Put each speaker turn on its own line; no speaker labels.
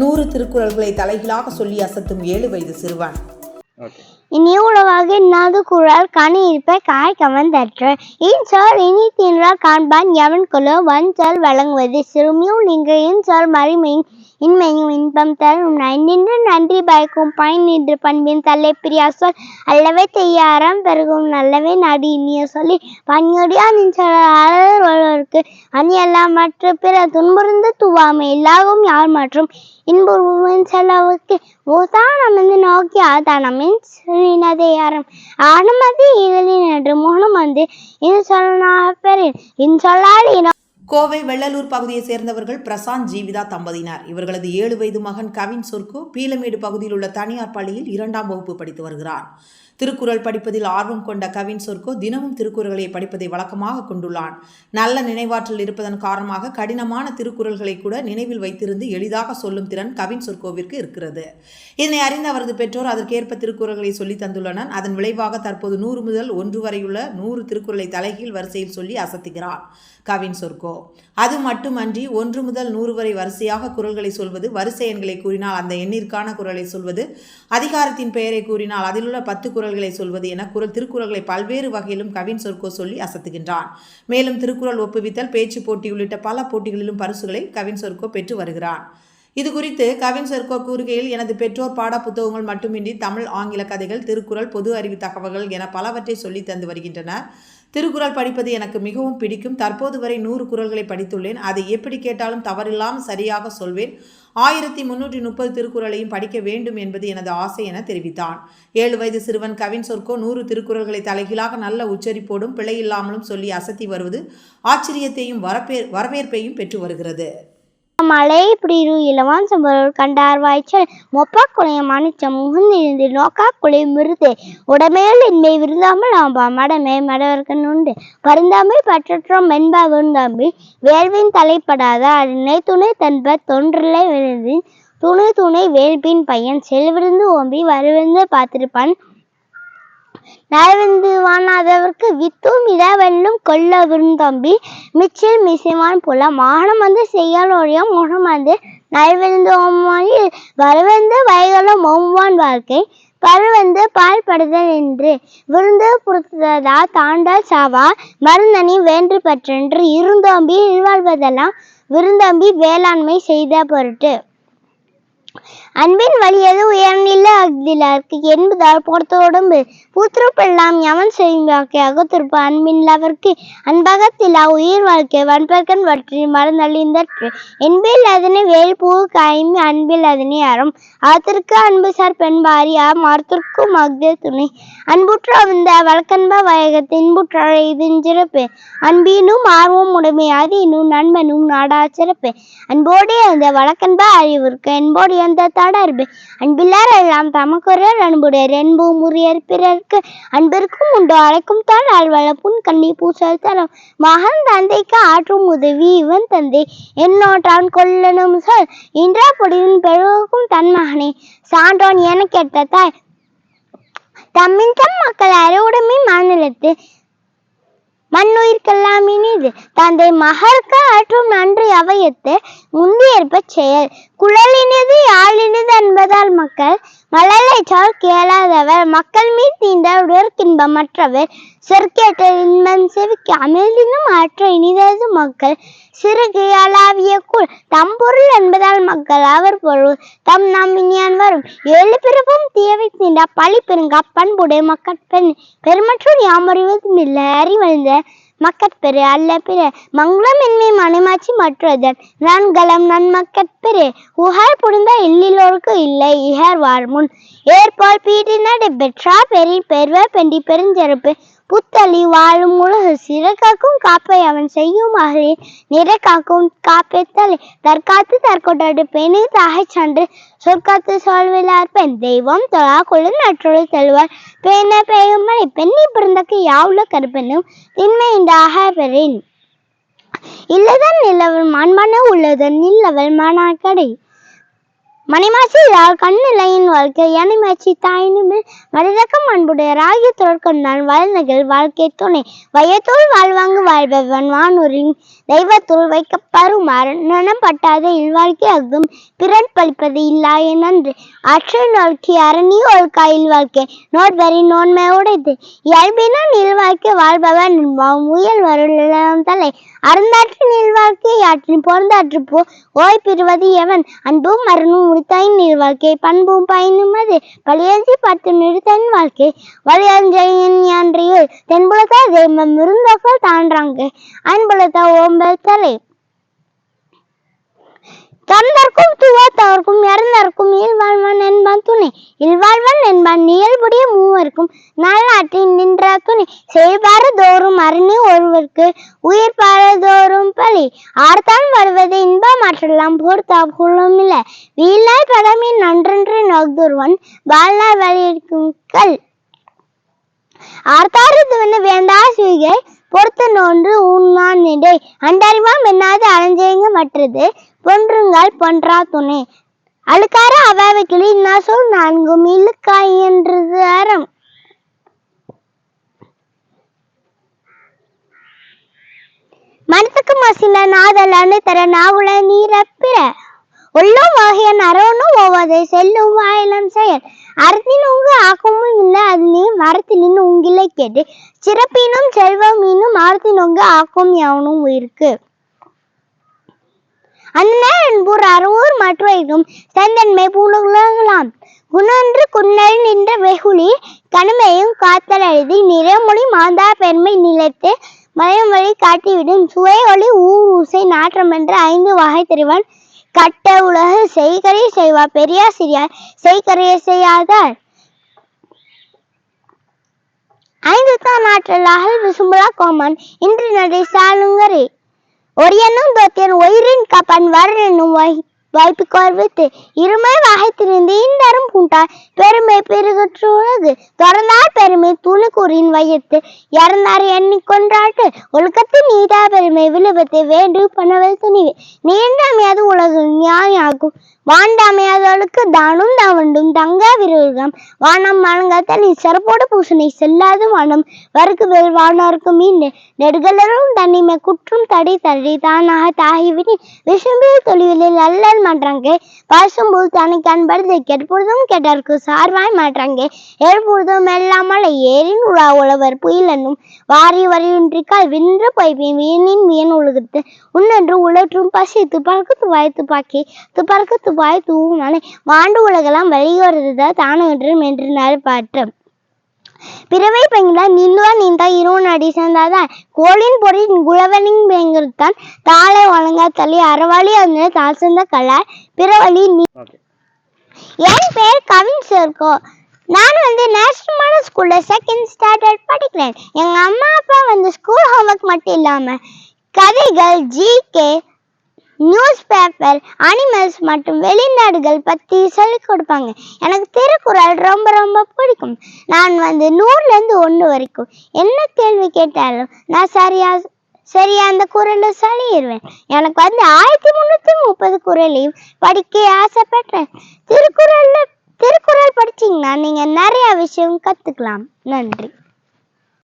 நூறு திருக்குறள்களை தலைகீழாக சொல்லி அசத்தும் ஏழு வயது சிறுவன்.
ஓகே.
இனி உளவாக இன்னாது குழல் கனி இருப்ப காய் கவர்ந்தற்ற இன்சொல் இனி தின்றால் காண்பான் எவன் கொலோ வன்சொல் வழங்குவது. சிறுமியும் நீங்க இன்சொல் மறிமையும் இன்மையும் இன்பம் தரும் நின்று நன்றி பயக்கும் பயன் நின்று பண்பின் தலை பிரியா சொல் அல்லவே செய்யாரம் பெருகும் நல்லவே நாடி இனிய சொல்லி பன்யொடியா நின்றவருக்கு அணி எல்லாம் மற்ற பிற துன்புறுந்து துவாமை. எல்லாவும் யார் மற்றும் இன்புறுவின் செலவுக்கு ஓசானம் என்று நோக்கி ஆதானமின் சொல்லினதே யாரும் அனுமதி இதழின் என்று முகனும் வந்து இது சொல்லனாக பெறின் இன் சொல்லால் இன
கோவை வெள்ளலூர் பகுதியைச் சேர்ந்தவர்கள் பிரசாந்த் ஜீவிதா தம்பதியினர். இவர்களது ஏழு வயது மகன் கவின் சொர்க்கு பீலமேடு பகுதியில் உள்ள தனியார் பள்ளியில் இரண்டாம் வகுப்பு படித்து வருகிறார். திருக்குறள் படிப்பதில் ஆர்வம் கொண்ட கவின் சொர்க்கோ தினமும் திருக்குறளை படிப்பதை வழக்கமாக கொண்டுள்ளான். நல்ல நினைவாற்றல் இருப்பதன் காரணமாக கடினமான திருக்குறள்களை கூட நினைவில் வைத்திருந்து எளிதாக சொல்லும் திறன் கவின் சொர்க்கோவிற்கு இருக்கிறது. இதனை அறிந்த அவரது பெற்றோர் அதற்கேற்ப திருக்குறள்களை சொல்லி தந்துள்ளனர். அதன் விளைவாக தற்போது நூறு முதல் ஒன்று வரையுள்ள நூறு திருக்குறளை தலைகீழ் வரிசையில் சொல்லி அசத்துகிறார் கவின் சொர்க்கோ. அது மட்டுமன்றி ஒன்று முதல் நூறு வரை வரிசையாக குரல்களை சொல்வது வரிசை எண்களை கூறினால் அந்த எண்ணிற்கான குரலை சொல்வது அதிகாரத்தின் பெயரை கூறினால் அதிலுள்ள பத்து குரல் திருக்குறள்களை சொல்வது என குரல் திருக்குறள்களை பல்வேறு வகையிலும் கவின் சொர்க்கோ சொல்லி அசத்துகின்றான். மேலும் திருக்குறள் ஒப்புவித்தல் பேச்சு போட்டி உள்ளிட்ட பல போட்டிகளிலும் பரிசுகளை கவின் சொர்க்கோ பெற்று வருகிறான். இது குறித்து கவின் செர்கோ கூறுகையில் எனது பெற்றோர் பாட புத்தகங்கள் மட்டுமின்றி தமிழ் ஆங்கில கதைகள் திருக்குறள் பொது அறிவு தகவல்கள் என பலவற்றை சொல்லி தந்து வருகின்றனர் திருக்குறள் படிப்பது எனக்கு மிகவும் பிடிக்கும். தற்போது வரை நூறு குரல்களை படித்துள்ளேன். அதை எப்படி கேட்டாலும் தவறில்லாமல் சரியாக சொல்வேன். ஆயிரத்தி முன்னூற்றி முப்பது திருக்குறளையும் படிக்க வேண்டும் என்பது எனது ஆசை என தெரிவித்தான். ஏழு வயது சிறுவன் கவின் சொர்க்கோ நூறு திருக்குறள்களை தலைகீழாக நல்ல உச்சரிப்போடும் பிழையில்லாமலும் சொல்லி அசத்தி வருவது ஆச்சரியத்தையும் வரப்பே வரவேற்பையும் பெற்று வருகிறது.
மலை பிடிரு இளவான் சம்பரோர் கண்டார் வாய்ச்சல். மொப்பா குலைய மணிச்சம் முகுந்திருந்து நோக்கா குலை மிருது. உடமையில் இன்மை விருந்தாமல் ஆம்பா மடமே மடவர்க்கன் உண்டு பருந்தாமை பற்றற்றோம் மென்பா விருந்தாம்பி வேள்வின் தலைப்படாத அதனை துணை தன்ப தொன்றிலை விழுந்து துணை துணை வேள்பின் பையன் செல்விருந்து ஓம்பி வருவிருந்து பார்த்திருப்பான். நயவந்து வானாதவர்க்கு வித்தும் இடவெல்லும் கொல்ல விருந்தம்பி மிச்சில் மிசிமான் புல மானம் வந்து செய்யாலோழியம் முகம் வந்து நல்விருந்து ஓமாயில் வரவந்து வயகளும் ஓம்வான் வாழ்க்கை. பருவந்து பால் படுதல் என்று விருந்து புறுத்ததா தாண்டால் சாவா. மருந்தனி வேண்டு பற்றென்று இருந்தோம்பி இல்வாழ்வதெல்லாம் விருந்தம்பி வேளாண்மை செய்த பொருட்டு. அன்பின் வழியது உயர்நில அஃதிலார்க்கு என்பதால் பொறுத்த உடம்பு பூத்திருப்பெல்லாம் யமன் செய்வாக்கை அகத்திருப்பு. அன்பின் லவர்க்கு அன்பகத்திலா உயிர் வாழ்க்கை வன்பர்கன் வற்றி மறந்தழிந்தற்று என்பில் அதனை வேல் பூ காய்மி அன்பில் அதனை அறம். ஆத்திற்கு அன்பு சார் பெண்பாரி ஆ மரத்திற்கும் அக்தே துணை. அன்புற்ற வந்த வழக்கன்ப வயகத்தின் இன்புற்ற இதுஞ்சிறப்பு அன்பினும் ஆர்வம் உடைமை அதினும் நண்பனும் நாடா சிறப்பு. அன்போடு அந்த வழக்கன்ப அறிவிற்கு என்போடு அந்த தொடர்பு அன்பில்லார் எல்லாம் தமக்குரியர் அன்புடையர் என்பும் உரியர் பிறர்க்கு அன்பிற்கும் உண்டு. அழைக்கும் தான் ஆழ்வள புன் கண்ணி பூசல் தரம். மகன் தந்தைக்கு ஆற்றும் உதவி இவன் தந்தை. என்னோட்டான் கொல்லனும் சொல். இன்றா பொடியின் பெருகும் தன் மகனே. சான்றோன் என கேட்ட தாய். தம்மின் தம் மக்கள் அறுவுடைமை மாநிலத்து. மண்ணுயிர்க்கெல்லாம் இனிது. தந்தை மகற்கு ஆற்றும் நன்றி அவையத்து. முந்தியேற்ப செயல். குழலினது யாழினது என்பதால் மக்கள் மழலை கேளாதவர் மக்கள் மீன் தீண்ட உடற்கின்பம் மற்றவர். சொற்கேட்ட இன்பம் செவிக்கு அமிழ்தினும் ஆற்ற இனிதது மக்கள். சிறுகு அளாவிய கூழ் தம் பொருள் என்பதால் மக்கள் அவர் பொருள். தம் நம்பினியான் வரும். ஏழு பிறப்பும் தீயவை தீண்ட பழி பெருங்கா பண்புடைய மக்கட் பெண் பெருமற்றும் யாமறிவதும் இல்லை. அறிவழ்ந்த மக்கட்பெரு அல்ல பிற மங்களமின்மை மனைமாச்சி மற்றதன் நன்கலம் நன்மக்கட்பெரு உகார் புரிந்த இல்லிலோருக்கு இல்லை இகர் வாழ்முன். ஏற்பால் பீட்டி நடு பெற்றா பெரி பெருவ பெண்டி பெருஞ்செருப்பு புத்தளி வாழும் உலகு சிறகாக்கும் காப்பை அவன் செய்யும் மகளே. நிறை காக்கும் காப்பை தலை தற்காத்து தற்கொட்டடு பெணி தாகை சான்று. சொற்காத்து சொல்விலார் பெண் தெய்வம் தொழா கொழு நற்றொழு செல்வார். பேன பெய்யும் மழை பெண்ணி பிறந்தக்கு யாவுல கருப்பெண்ணும். திண்மை இந்த ஆகாபெறின் இல்லதன் நிலவன் மான்மன உள்ளதன் நில்லவள் மானாக்கடை. மணிமாசியால் கண்ணிலையின் வாழ்க்கை எனிமச்சி தாயினுமே மனிதக்கம் அன்புடைய ராகி நான் வளர்ந்தகள் வாழ்க்கை துணை. வயத்தோல் வாழ்வாங்கு வாழ்பவன் வானூரின் தெய்வத்துள் நனம் பட்டாத இல்வாழ்க்கை அகும் பிறன் பழிப்பது இல்லாய நன்று. அற்று நோக்கி அரணி ஒழுக்கா இல்வாழ்க்கை நோட்வரி நோன்மை உடைத்து. இயல்பினான் இல்வாழ்க்கை வாழ்பவன் என்பான் முயல் வருளம் தலை. அருந்தாற்று நீள்வாழ்க்கை ஆற்றின் பொருந்தாற்று போ ஓய் பெறுவது எவன்? அன்பும் மரணும் உனித்தாய் நீர் வாழ்க்கை பண்பும் பயனும் அது. பழியஞ்சி பார்த்து நிறுத்தன் வாழ்க்கை. வழியஞ்சையின் யான்றியில் தென்புலத்தா தெய்வம் இருந்தோக்கள் தாண்டாங்க அன்புலத்தா ஓம்பல் தலை. தந்தர்க்கும் துவாத்தவர்க்கும் இறந்தர்க்கும் இல்வாழ்வன் என்பான் துணை. இல்வாழ்வன் என்பான் இயல்புடைய மூவருக்கும் நல்லாற்றின் நின்ற துணை. செய்வாறு தோறும் அருணி ஒருவருக்கு உயிர் ஆர்த்தான் வருவது இன்பம் மாற்றலாம் பொறுத்தா புலம் இல்ல வீழாய் படமின் நன்றென்று நொகுதுருவன் வாழ்நாள் வழியிருக்கும் கல். ஆர்த்தாரதுவன வேண்டா சுகை பொறுத்த நோன்று உண்ணான் நிடை அண்டறிவாம் என்னாது அலைஞ்சேங்க மற்றது. பொன்றுங்கால் பொன்றா துணை. அழுக்கார அவாவை கிளி நான் சொல் நான்கும் இழுக்காய் என்றது அறம். மனத்துக்கு மசில நாதல் தர நாவுல நீரப்பிற. உள்ளும் ஆகிய நரவனும் ஒவ்வாதை செல்லும் வாயிலம் செயல். அறத்தின் உங்கு ஆக்கமும் இல்லை அது நீ மரத்திலின் உங்கிலை கேட்டு சிறப்பினும் செல்வம் இன்னும் மரத்தின் உங்கு ஆக்கும் எவனும் உயிருக்கு. அந்நூர் அறுவூர் மற்றும் செந்தன்மை பூணுகளாம் குணன்று குன்னல் நின்ற வெகுளி கனிமையும் காத்தல் எழுதி நிறமொழி மாந்தா பெருமை நிலைத்து மயம் வழி காட்டிவிடும். சுவை ஒளி ஊர் ஊசை நாற்றம் என்ற ஐந்து வகை தெரிவன் கட்ட உலகு செய்கரை செய்வார். பெரியார் சிறியார் செய்கரைய செய்யாதார். ஐந்து தான் ஆற்றலாக விசும்புலா கோமன். இன்று நடை சாலுங்கரே. ஒரு எண்ணும் தோத்தியன் ஒயிரின் கப்பன் வர என்னும் வாய்ப்பு கோர்வித்து இருமை வாகைத்திருந்து இந்தரும் பூண்டார் பெருமை பெருகற்றுள்ளது உலகு தொடர்ந்தார் பெருமை துணுக்கூறின் வயத்து. இறந்தார் எண்ணிக்கொன்றாட்டு ஒழுக்கத்து நீதா பெருமை விழுபத்தை. வேண்டு பணவல் துணிவு. நீண்டாமையாது உலகு நியாயாகும். வாண்டாமையாதவளுக்கு தானும் தவண்டும். தங்க விரோகம். வானம் வழங்காத சிறப்போடு பூசனை செல்லாது வானம். வருக்கு வேல் வானோருக்கு மீன். நெடுகலரும் தன்னிமை குற்றும் தடை தடை. தானாக தாகிவினி விசும்பில் தொழிலில் அல்ல அல்லல் மாற்றாங்க பசும்புல் தனக்கு அன்படுது கெற்பொழுதும் கெட்டற்கு சார்வாய் மாற்றாங்க ஏற்பொழுதும் எல்லாமல் ஏரின் உலா உழவர் புயலனும் வாரி வரையொன்றிக்கால் வென்று பொய்ப்பின் வீணின் வீண் உழுகுத்து. உன்னன்று உழற்றும் பசி துப்பாக்கு துப்பாய் துப்பாக்கி. துப்பாக்கு துப்பாய் தூவுனாலே மாண்டு உலகெல்லாம் வழியோடுறதா தானவற்றும் என்று பாற்றம். பிறவை பெண்களா? நின்றுவா நீந்தா இருவன் அடி சேர்ந்தாதான் கோளின் பொறி குளவனின் பெண்கள்தான் தாளை வழங்கா தள்ளி அறவாளி அந்த தாள் சேர்ந்த கலாய் பிறவழி நீ என் பேர் கவின் சேர்க்கோ. நான் வந்து நேஷனல் மாடல் ஸ்கூல்ல செகண்ட் ஸ்டாண்டர்ட் படிக்கிறேன். எங்க அம்மா அப்பா வந்து ஸ்கூல் ஹோம்ஒர்க் மட்டும் இல்லாம கதைகள் ஜிகே நியூஸ் பேப்பர் அனிமல்ஸ் மற்றும் வெளிநாடுகள் பற்றி சொல்லிக் கொடுப்பாங்க. எனக்கு திருக்குறள் ரொம்ப ரொம்ப பிடிக்கும். நான் வந்து நூறுலேருந்து ஒன்று வரைக்கும் என்ன கேள்வி கேட்டாலும் நான் சரியாக சரியா அந்த குரலை சொல்லிடுவேன் எனக்கு வந்து ஆயிரத்தி முந்நூற்றி முப்பது குரலையும் படிக்க ஆசைப்பட்டேன். திருக்குறளில் திருக்குறள் படிச்சிங்கன்னா நீங்கள் நிறையா விஷயம் கற்றுக்கலாம் நன்றி.